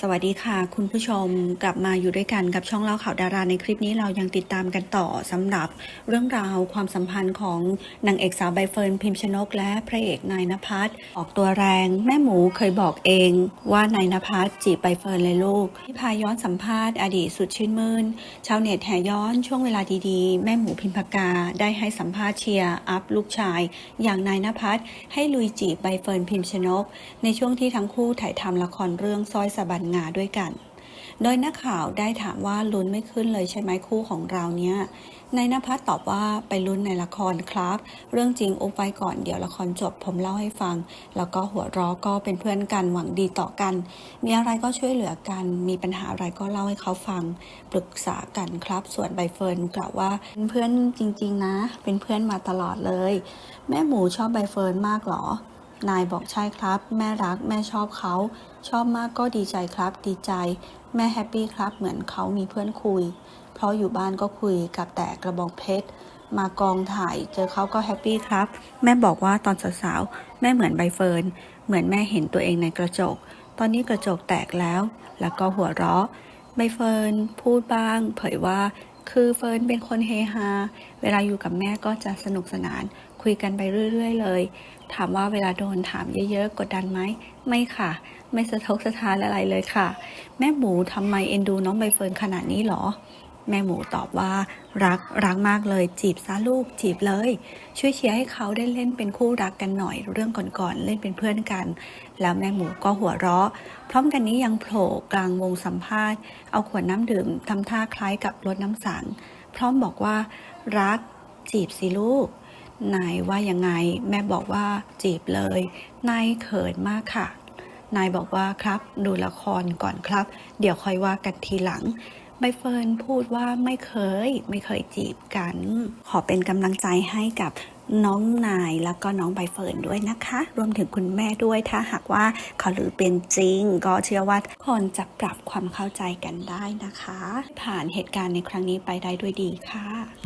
สวัสดีค่ะ คุณผู้ชมกลับมาอยู่ด้วยกันกับช่องเล่าข่าวดาราในคลิปนี้เรายังติดตามกันต่อสำหรับเรื่องราวความสัมพันธ์ของนางเอกสาวใบเฟิร์นพิมชนก และพระเอกนายนภัสออกตัวแรงแม่หมูเคยบอกเองว่านายนภัสจีบใบเฟิร์นเลยลูกที่พาย้อนสัมภาษณ์อดีตสุดชื่นมื่นชาวเน็ตแห่ย้อนช่วงเวลาดีๆ แม่หมูพิมพากาได้ให้สัมภาษณ์เชียร์อัพลูกชาย อย่างนายนภัสให้ลุยจีบใบเฟิร์นพิมชนก ในช่วงที่ทั้งคู่ถ่ายทำละครเรื่องสร้อยสบันงาด้วยกัน โดยนักข่าวได้ถามว่าลุ้นไม่ขึ้นเลยใช่ไหมคู่ของเราเนี่ยนายนภัสตอบว่าไปลุ้นในละครครับ เรื่องจริงอุบไว้ก่อนเดี๋ยวละครจบผมเล่าให้ฟัง แล้วก็หัวเร้อก็เป็นเพื่อนกันหวังดีต่อกัน มีอะไรก็ช่วยเหลือกัน มีปัญหาอะไรก็เล่าให้เขาฟัง ปรึกษากันครับ ส่วนใบเฟิร์นกล่าวว่าเป็นเพื่อนจริง ๆ นะ เป็นเพื่อนมาตลอดเลย แม่หมูชอบใบเฟิร์นมากเหรอ นายบอกใช่ครับ แม่รักแม่ชอบเขา ชอบมากก็ดีใจครับ ดีใจ แม่แฮปปี้ครับ เหมือนเขามีเพื่อนคุย เพราะอยู่บ้านก็คุยกับแต่กระบองเพชร มากองถ่ายเจอเขาก็แฮปปี้ครับ แม่บอกว่าตอนสาวๆ แม่เหมือนใบเฟิร์น เหมือนแม่เห็นตัวเองในกระจก ตอนนี้กระจกแตกแล้ว แล้วก็หัวเราะ ใบเฟิร์นพูดบ้าง เผยว่าคือเฟิร์นเป็นคนเฮฮา เวลาอยู่กับแม่ก็จะสนุกสนาน คุยกันไปเรื่อย ๆ เลย ถามว่าเวลาโดนถามเยอะๆ กดดันไหม ไม่ค่ะ ไม่สะทกสะท้านอะไรเลยค่ะ แม่หมูทำไมเอ็นดูน้องใบเฟิร์นขนาดนี้หรอ แม่หมูตอบว่ารักรักมากเลย จีบซะลูกจีบเลย ช่วยเชียร์ให้เขาได้เล่นเป็นคู่รักกันหน่อยเรื่องก่อนๆเล่นเป็นเพื่อนกัน แล้วแม่หมูก็หัวเราะ พร้อมกันนี้ยังโผล่กลางวงสัมภาษณ์ เอาขวดน้ำดื่มทำท่าคล้ายกับรถน้ำสังพร้อมบอกว่า รักจีบสิลูก นายว่ายังไง แม่บอกว่าจีบเลย นายเขินมากค่ะ นายบอกว่าครับ ดูละครก่อนครับ เดี๋ยวค่อยว่ากันทีหลังใบเฟิร์นพูดว่าไม่เคย ไม่เคยจีบกัน ขอเป็นกำลังใจให้กับน้องนายแล้วก็น้องใบเฟิร์นด้วยนะคะ รวมถึงคุณแม่ด้วยถ้าหากว่าเขาหรือเป็นจริง ก็เชื่อว่าคนจะปรับความเข้าใจกันได้นะคะ ผ่านเหตุการณ์ในครั้งนี้ไปได้ด้วยดีค่ะ